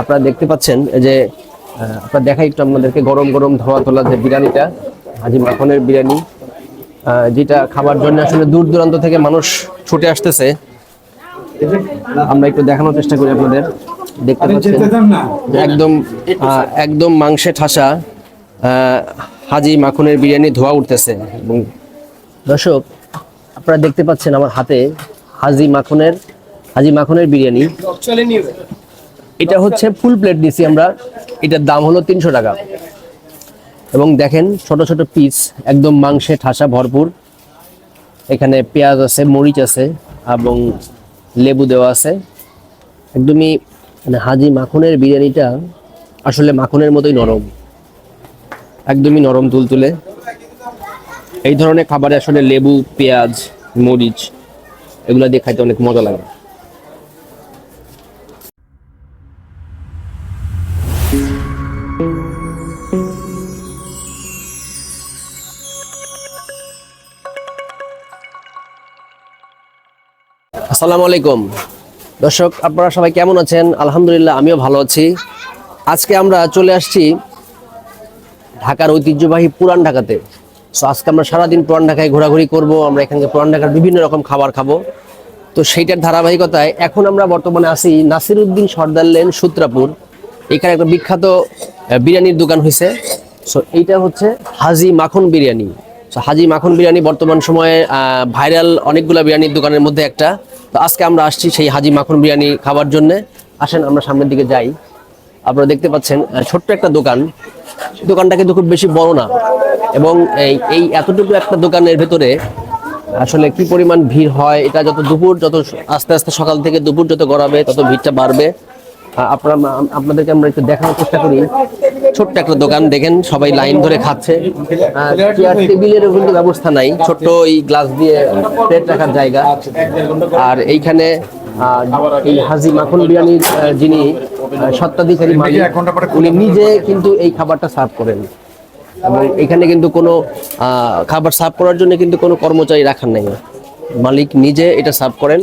আপনারা দেখতে পাচ্ছেন যে আপনারা দেখাই একটু আপনাদেরকে গরম গরম ধোয়া তোলা যে বিরিয়ানিটা হাজি মাখনের বিরিয়ানি যেটা খাবার জন্য আসলে দূর দূরান্ত থেকে মানুষ ছুটে আসতেছে। আমরা একটু দেখানোর চেষ্টা করি আপনাদের। দেখতে পাচ্ছেন? একদম একদম মাংসে ঠাসা আহ, হাজি মাখনের বিরিয়ানি ধোয়া উঠতেছে। এবং দর্শক আপনারা দেখতে পাচ্ছেন আমার হাতে হাজি মাখনের হাজি মাখনের বিরিয়ানি। এটা হচ্ছে ফুল প্লেট নিছি আমরা। এটার দাম হলো তিনশো টাকা। এবং দেখেন ছোট ছোট পিস একদম মাংসে ঠাসা ভরপুর। এখানে পেঁয়াজ আছে, মরিচ আছে, এবং লেবু দেওয়া আছে। একদমই মানে হাজি মাখনের বিরিয়ানিটা আসলে মাখনের মতোই নরম। একদমই নরম তুলতুলে। এই ধরনের খাবারে আসলে লেবু, পেঁয়াজ, মরিচ, এগুলো দিয়ে খাইতে অনেক মজা লাগে। আসসালামু আলাইকুম। দর্শক, আপনারা সবাই কেমন আছেন? আলহামদুলিল্লাহ, আমিও ভালো আছি। আজকে আমরা চলে আসছি ঢাকার ঐতিহ্যবাহী পুরান ঢাকাতে। সো আজকে আমরা সারাদিন পুরান ঢাকায় ঘোরাঘুরি করব, আমরা এখানে পুরান ঢাকার বিভিন্ন রকম খাবার খাব। তো সেইটার ধারাবাহিকতায় এখন আমরা বর্তমানে আছি নাসিরউদ্দিন সর্দার লেন সূত্রাপুর। এখানে একটা বিখ্যাত বিরিয়ানির দোকান হয়েছে সো এইটা হচ্ছে হাজি মাখন বিরিয়ানি। সো হাজি মাখন বিরিয়ানি বর্তমান সময়ে ভাইরাল অনেকগুলো বিরিয়ানির দোকানের মধ্যে একটা। তো আজকে আমরা আসছি সেই হাজি মাখন বিরিয়ানি খাবার জন্য। আসেন, আমরা সামনের দিকে যাই। আপনারা দেখতে পাচ্ছেন ছোট্ট একটা দোকান। দোকানটা কিন্তু খুব বেশি বড় না। এবং এই এই এতটুকু একটা দোকানের ভেতরে আসলে কি পরিমাণ ভিড় হয়, এটা যত দুপুর, যত আস্তে আস্তে সকাল থেকে দুপুর যত গড়াবে, তত ভিড়টা বাড়বে। আপনারা আপনাদেরকে আমরা একটু দেখানোর চেষ্টা করি। ছোট্ট একটা দোকান দেখেন সবাই লাইন ধরে খাচ্ছে। চেয়ার টেবিলেরও কিন্তু ব্যবস্থা নাই ছোট্ট এই গ্লাস দিয়ে প্লেট রাখার জায়গা। আর এইখানে এই হাজি মাখন বিরিয়ানির যিনি আহ, মালিক উনি নিজে কিন্তু এই খাবারটা সার্ভ করেন। এবং এখানে কিন্তু কোনো খাবার সার্ভ করার জন্য কিন্তু কোনো কর্মচারী রাখার নেই। মালিক নিজে এটা সার্ভ করেন।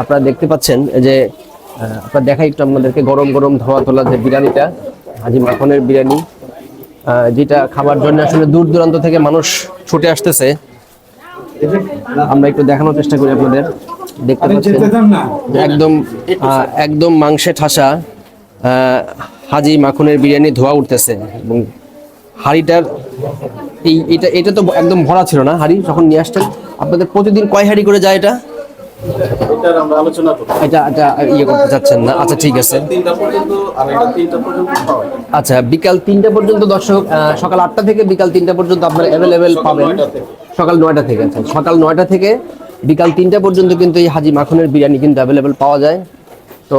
আপনারা দেখতে পাচ্ছেন যে আপনারা দেখাই একটু আপনাদেরকে গরম গরম ধোয়া তোলা যে বিরিয়ানিটা। হাজি মাখনের বিরিয়ানি যেটা খাবার জন্য আসলে দূর দূরান্ত থেকে মানুষ ছুটে আসতেছে। আমরা একটু দেখানোর চেষ্টা করি আপনাদের। দেখতে পাচ্ছেন একদম একদম মাংসে ঠাসা হাজি মাখনের বিরিয়ানি ধোয়া উঠতেছে এবং হাঁড়িটার এই এটা এটা তো একদম ভরা ছিল না হাঁড়ি যখন নিয়ে আসতেন। আপনাদের প্রতিদিন কয় হাঁড়ি করে যায় এটা? এটা এটা ইয়ে করতে চাচ্ছেন না। আচ্ছা ঠিক আছে। তিনটা পর্যন্ত আর এটা তিনটা পর্যন্ত পাওয়া যায়। আচ্ছা বিকাল তিনটা পর্যন্ত দর্শক সকাল আটটা থেকে বিকাল তিনটা পর্যন্ত আপনারা অ্যাভেলেবেল পাবেন। নয়টা থেকে। সকাল নয়টা থেকে আচ্ছা সকাল নয়টা থেকে বিকাল তিনটা পর্যন্ত কিন্তু এই হাজি মাখনের বিরিয়ানি কিন্তু অ্যাভেলেবেল পাওয়া যায়। তো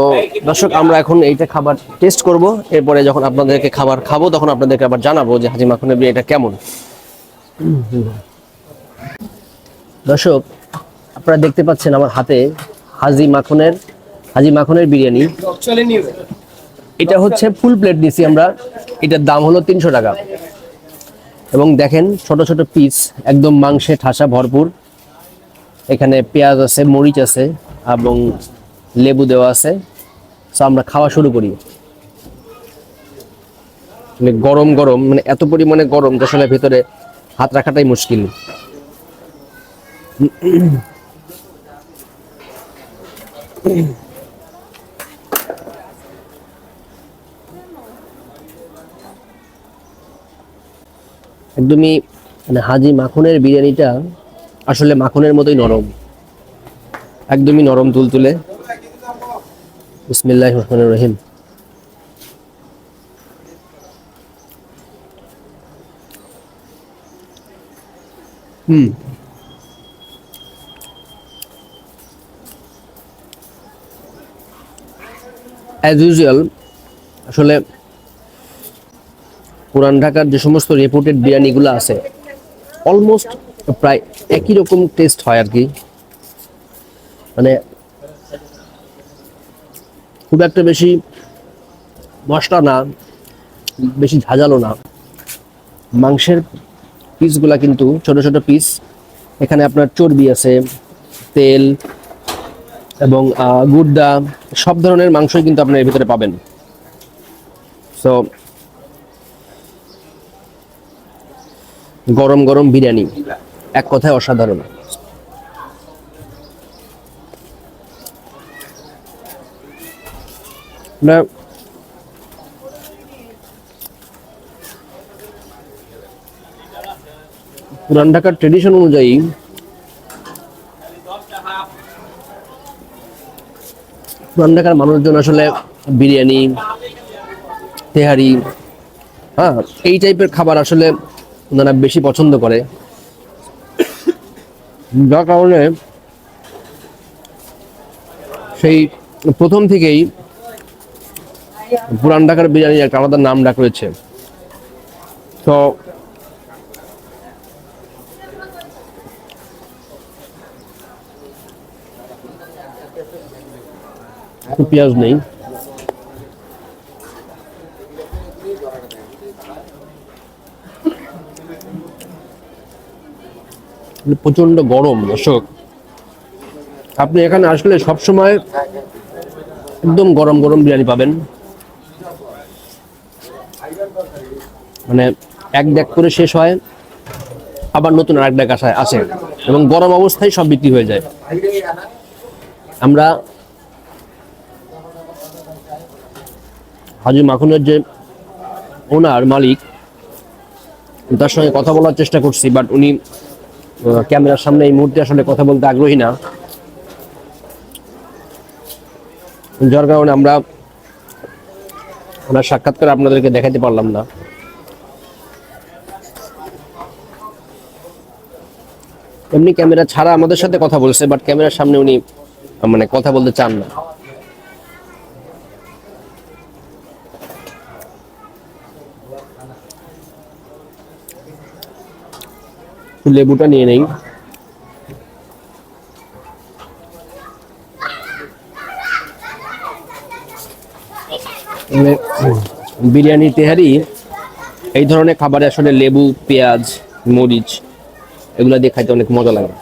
দর্শক আমরা এখন এইটা খাবার টেস্ট করব। এরপরে যখন আপনাদেরকে খাবার খাব তখন আপনাদেরকে আবার জানাব যে হাজি মাখনের বিরিয়ানিটা কেমন। দর্শক আপনারা দেখতে পাচ্ছেন আমার হাতে হাজি মাখনের হাজি মাখনের বিরিয়ানি। এটা হচ্ছে ফুল প্লেট নিছি আমরা। এটার দাম হলো তিনশো টাকা। এবং দেখেন ছোট ছোট পিস একদম মাংসে ঠাসা ভরপুর। এখানে পেঁয়াজ আছে, মরিচ আছে, এবং লেবু দেওয়া আছে। সো আমরা খাওয়া শুরু করি। মানে গরম গরম মানে এত পরিমাণে গরম যে আসলে ভেতরে হাত রাখাটাই মুশকিল। একদমই মানে হাজি মাখনের বিরিয়ানিটা আসলে মাখনের মতোই নরম। একদমই নরম তুলতুলে। বিসমিল্লাহ রহমান রহিম। হুম। অ্যাজ ইউজুয়াল আসলে পুরান ঢাকার যে সমস্ত রেপুটেড বিরিয়ানিগুলো আছে অলমোস্ট প্রায় একই রকম টেস্ট হয় আর কি। মানে খুব একটা বেশি মশলা না, বেশি ঝাঁঝালো না। মাংসের পিসগুলা কিন্তু ছোট ছোট পিস এখানে আপনার চর্বি আছে, তেল এবং গুড়দা, সব ধরনের মাংসই কিন্তু আপনার এর ভিতরে পাবেন। সো গরম গরম বিরিয়ানি, এক কথায় অসাধারণ। পুরান ঢাকার ট্রেডিশন অনুযায়ী পুরান ঢাকার মানুষজন আসলে বিরিয়ানি, তেহারি হ্যাঁ এই টাইপের খাবার আসলে ওনারা বেশি পছন্দ করে। যার কারণে সেই প্রথম থেকেই পুরান ঢাকার বিরিয়ানি একটা আলাদা নাম ডাক রয়েছে। তো পেঁয়াজ নেই। প্রচণ্ড গরম, দর্শক। আপনি এখানে আসলে সব সময় একদম গরম গরম বিরিয়ানি পাবেন। মানে এক ডেক করে শেষ হয়, আবার নতুন আর এক ডেক আসে। এবং গরম অবস্থায় সব বিক্রি হয়ে যায়। আমরা হাজি মাখনের যে ওনার মালিক, তার সঙ্গে কথা বলার চেষ্টা করছি বাট উনি ক্যামেরার সামনে এই মুহূর্তে আসলে কথা বলতে আগ্রহী না। যার কারণে আমরা ওনার সাক্ষাৎকার আপনাদেরকে দেখাতে পারলাম না। এমনি ক্যামেরা ছাড়া আমাদের সাথে কথা বলছে বাট ক্যামেরার সামনে উনি মানে কথা বলতে চান না। লেবুটা নিয়ে নেই। বিরিয়ানি, তেহারি, এই ধরনের খাবারে আসলে লেবু, পেঁয়াজ, মরিচ, এগুলো দিয়ে খাইতে অনেক মজা লাগে।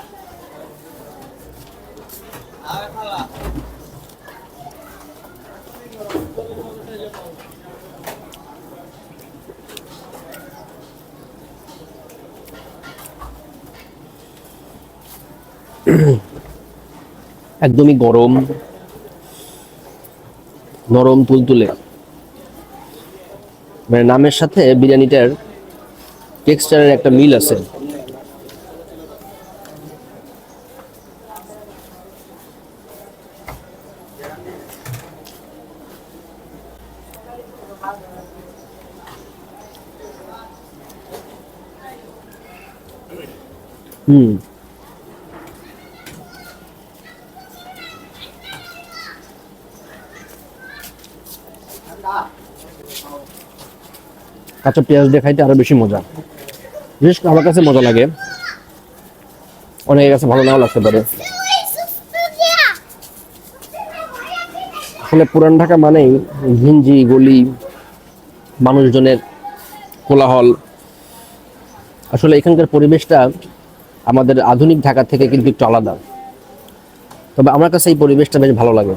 একদমই গরম নরম তুলতুলে। মানে নামের সাথে বিরিয়ানিটার টেক্সচারের একটা মিল আছে। হুম। কাঁচা পেঁয়াজ দিয়ে খাইতে আরও বেশি মজা। করে আমার কাছে মজা লাগে। অনেকের কাছে ভালো নাও লাগতে পারে। আসলে পুরান ঢাকা মানেই ঘিঞ্জি, গলি, মানুষজনের কোলাহল। আসলে এখানকার পরিবেশটা আমাদের আধুনিক ঢাকা থেকে কিন্তু একটু আলাদা। তবে আমার কাছে এই পরিবেশটা বেশ ভালো লাগে।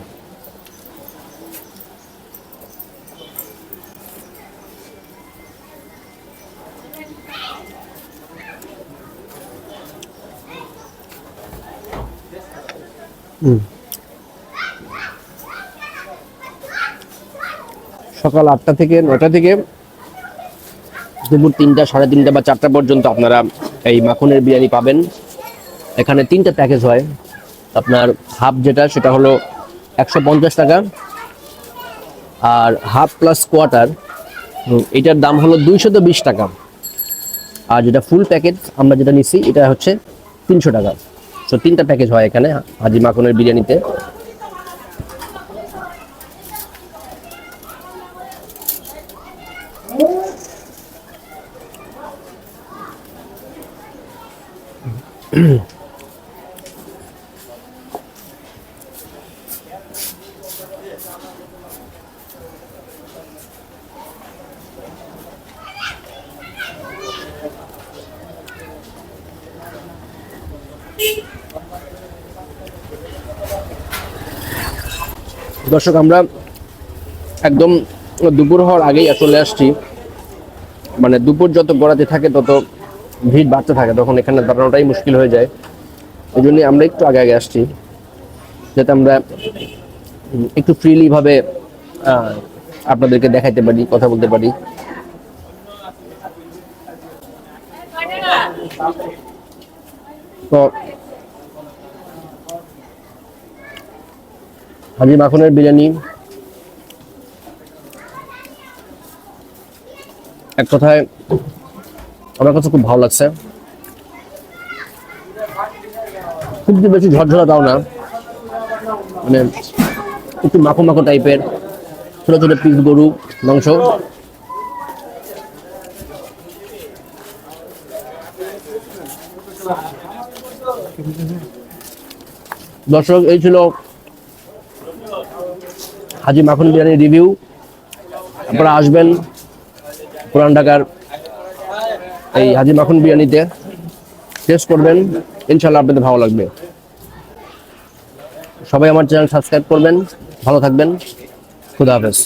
সকাল আটটা থেকে নটা থেকে দুপুর তিনটা, সাড়ে তিনটা বা চারটা পর্যন্ত আপনারা এই মাখনের বিরিয়ানি পাবেন। এখানে তিনটা প্যাকেজ হয়। আপনার হাফ যেটা, সেটা হলো একশো পঞ্চাশ টাকা। আর হাফ প্লাস কোয়ার্টার এটার দাম হলো দুইশত বিশ টাকা। আর যেটা ফুল প্যাকেজ আমরা যেটা নিচ্ছি, এটা হচ্ছে তিনশো টাকা। তো তিনটা প্যাকেজ হয় এখানে হাজি মাখনের বিরিয়ানিতে। দর্শক, আমরা একদম দুপুর হওয়ার আগেই চলে আসছি। মানে দুপুর যত গড়াতে থাকে, তত ভিড় বাড়তে থাকে, তখন এখানে দাঁড়ানোটাই মুশকিল হয়ে যায়। এই জন্যই আমরা একটু আগে আগে আসছি, যাতে আমরা একটু ফ্রিলিভাবে আপনাদেরকে দেখাইতে পারি, কথা বলতে পারি। তো হাজি মাখনের বিরিয়ানি। এক কথায়, আমার কাছে খুব ভালো লাগছে। খুব যে বেশি ঝরঝরা দাও না। মানে একটু মাখো মাখো টাইপের ছোট ছোট পিস গরু, মাংস। দর্শক, এই ছিল হাজি মাখন বিরিয়ানি রিভিউ। আপনারা আসবেন পুরান ঢাকার এই হাজি মাখন বিরিয়ানিতে। টেস্ট করবেন ইনশাল্লাহ আপনাদের ভালো লাগবে। সবাই আমার চ্যানেল সাবস্ক্রাইব করবেন, ভালো থাকবেন। খুদা হাফেজ।